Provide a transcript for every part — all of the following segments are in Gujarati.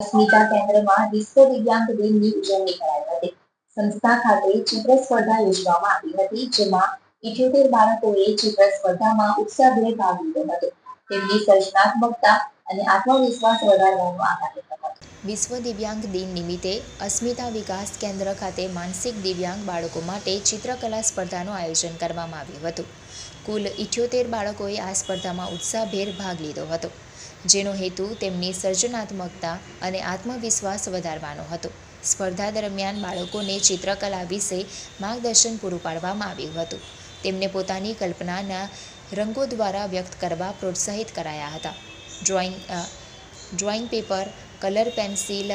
સ્મિતા કેન્દ્રમાં વિશ્વ દિવ્યાંગ દિનની ઉજવણી કરાઈ હતી. સંસ્થા ખાતે ચિત્ર સ્પર્ધા યોજવામાં આવી હતી, જેમાં ઇઠ્યોતેર બાળકોએ ચિત્ર સ્પર્ધામાં ઉત્સાહભેર ભાગ લીધો હતો. તેમની સર્જનાત્મકતા અને આત્મવિશ્વાસ વધારવાનો આ કાર્યક્રમ હતો. વિશ્વ દિવ્યાંગ દિન નિમિત્તે અસ્મિતા વિકાસ કેન્દ્ર ખાતે માનસિક દિવ્યાંગ બાળકો માટે ચિત્રકલા સ્પર્ધાનું આયોજન કરવામાં આવ્યું હતું. કુલ ઇઠ્યોતેર બાળકોએ આ સ્પર્ધામાં ઉત્સાહભેર ભાગ લીધો હતો, જેનો હેતુ તેમની સર્જનાત્મકતા અને આત્મવિશ્વાસ વધારવાનો હતો. સ્પર્ધા દરમિયાન બાળકોને ચિત્રકલા વિશે માર્ગદર્શન પૂરું પાડવામાં આવ્યું હતું. તેમને પોતાની કલ્પનાના રંગો દ્વારા વ્યક્ત કરવા પ્રોત્સાહિત કરાયા હતા. Drawing drawing paper colour pencil,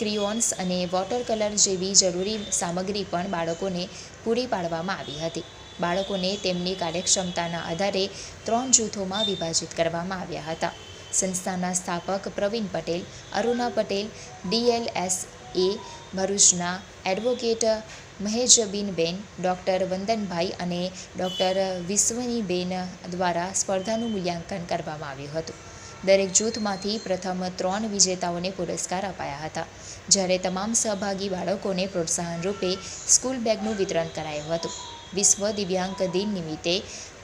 crayons અને વોટર કલર જેવી જરૂરી સામગ્રી પણ બાળકોને પૂરી પાડવામાં આવી હતી. બાળકોને તેમની કાર્યક્ષમતાના આધારે ત્રણ જૂથોમાં વિભાજિત કરવામાં આવ્યા હતા. સંસ્થાના સ્થાપક પ્રવીણ પટેલ, અરુણા પટેલ ડીએલએસ એ, ભરૂચના એડવોકેટ મહેજબીનબેન ડૉક્ટર વંદનભાઈ અને ડૉક્ટર વિશ્વનીબેન દ્વારા સ્પર્ધાનું મૂલ્યાંકન કરવામાં આવ્યું હતું. દરેક જૂથમાંથી પ્રથમ ત્રણ વિજેતાઓને પુરસ્કાર અપાયા હતા. જ્યારે તમામ સહભાગી બાળકોને પ્રોત્સાહન રૂપે સ્કૂલ બેગનું વિતરણ કરાયું હતું. વિશ્વ દિવ્યાંગ દિન નિમિત્તે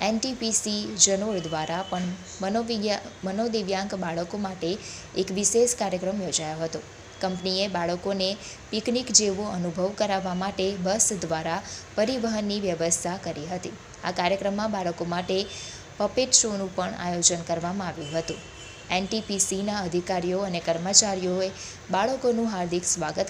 એનટીપીસી જનોર દ્વારા પણ મનોવિજ્ઞા, મનોદિવ્યાંગ બાળકો માટે એક વિશેષ કાર્યક્રમ યોજાયો હતો. કંપનીએ બાળકોને પિકનિક જેવો અનુભવ કરાવવા માટે બસ દ્વારા પરિવહનની વ્યવસ્થા કરી હતી. આ કાર્યક્રમમાં બાળકો માટે પપેટ શોનું પણ આયોજન કરવામાં આવ્યું હતું. એનટીપીસીના અધિકારીઓ અને કર્મચારીઓએ બાળકોનું હાર્દિક સ્વાગત